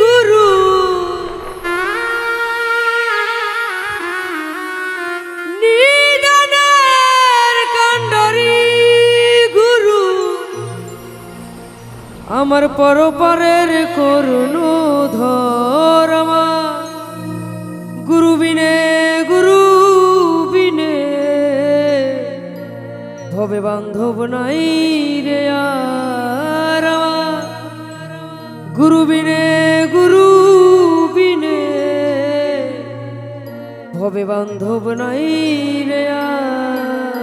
গুরু। গুরু। আমার পরপারের করুণ ধর্মা গুরু বিনে গুরু বিনে। ভবে বান্ধব নাই রে বান্ধব নাই রে আর।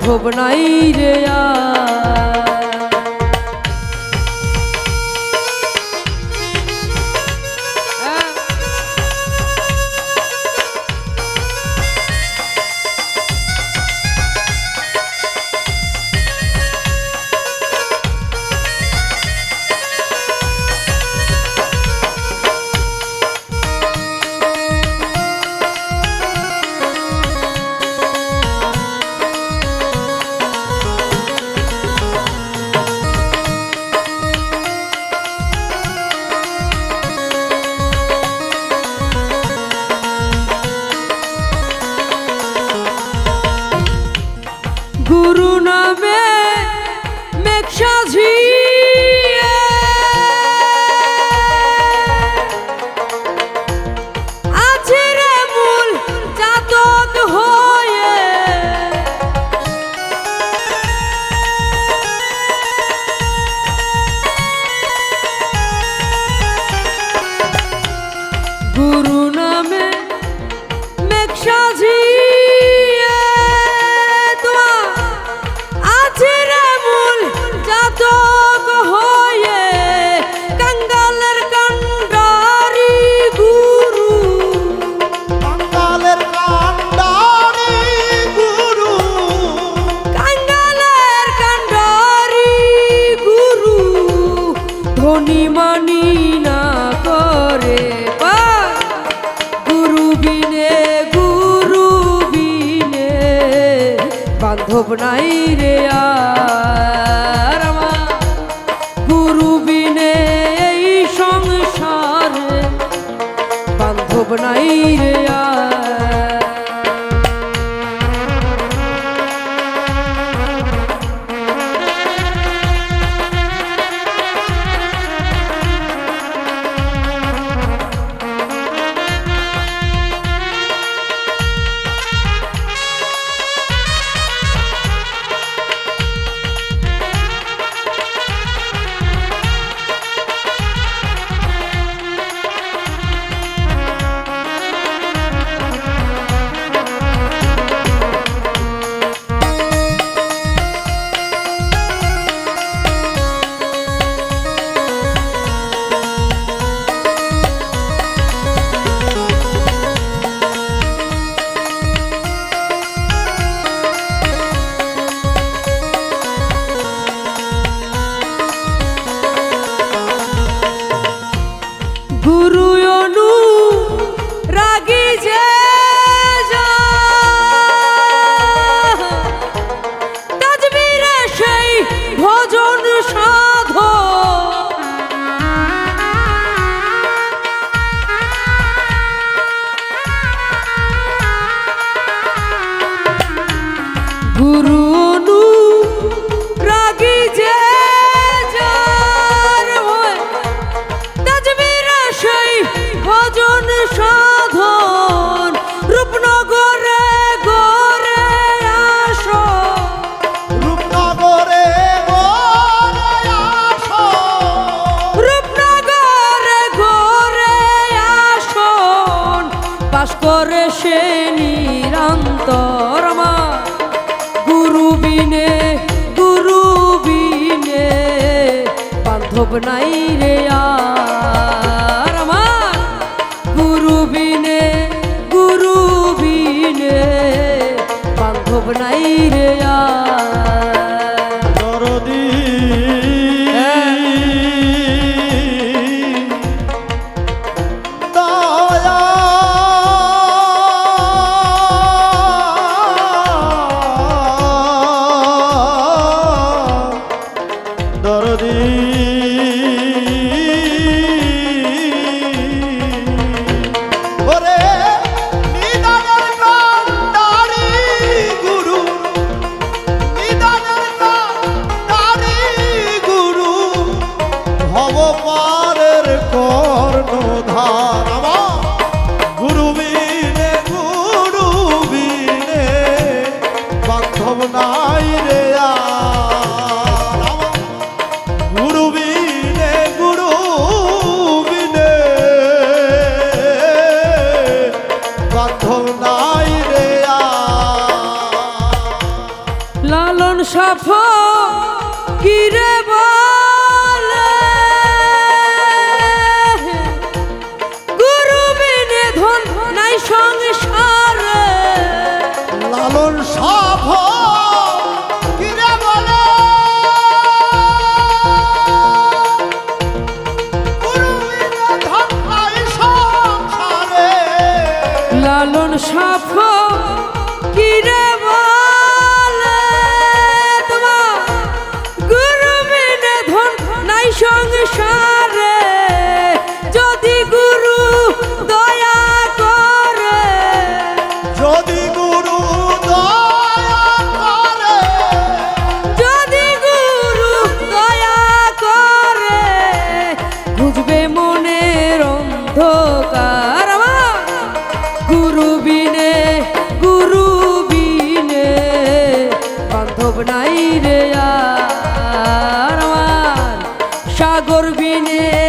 বান্ধব নাই রে আর। গুরু নামে মেঘ সাজিয়ে বান্ধব নাই রে আর গুরু বিনে এই সংসারে বান্ধব নাই রে গুরু অনু রাগ করে সে নিরন্তর মা গুরু বিনে গুরু বিনে বান্ধব নাই রে আর আমার গুরু বিনে গুরু বিনে বান্ধব নাই রে আর লোভ নাই রে আর আমার সাগর বিনে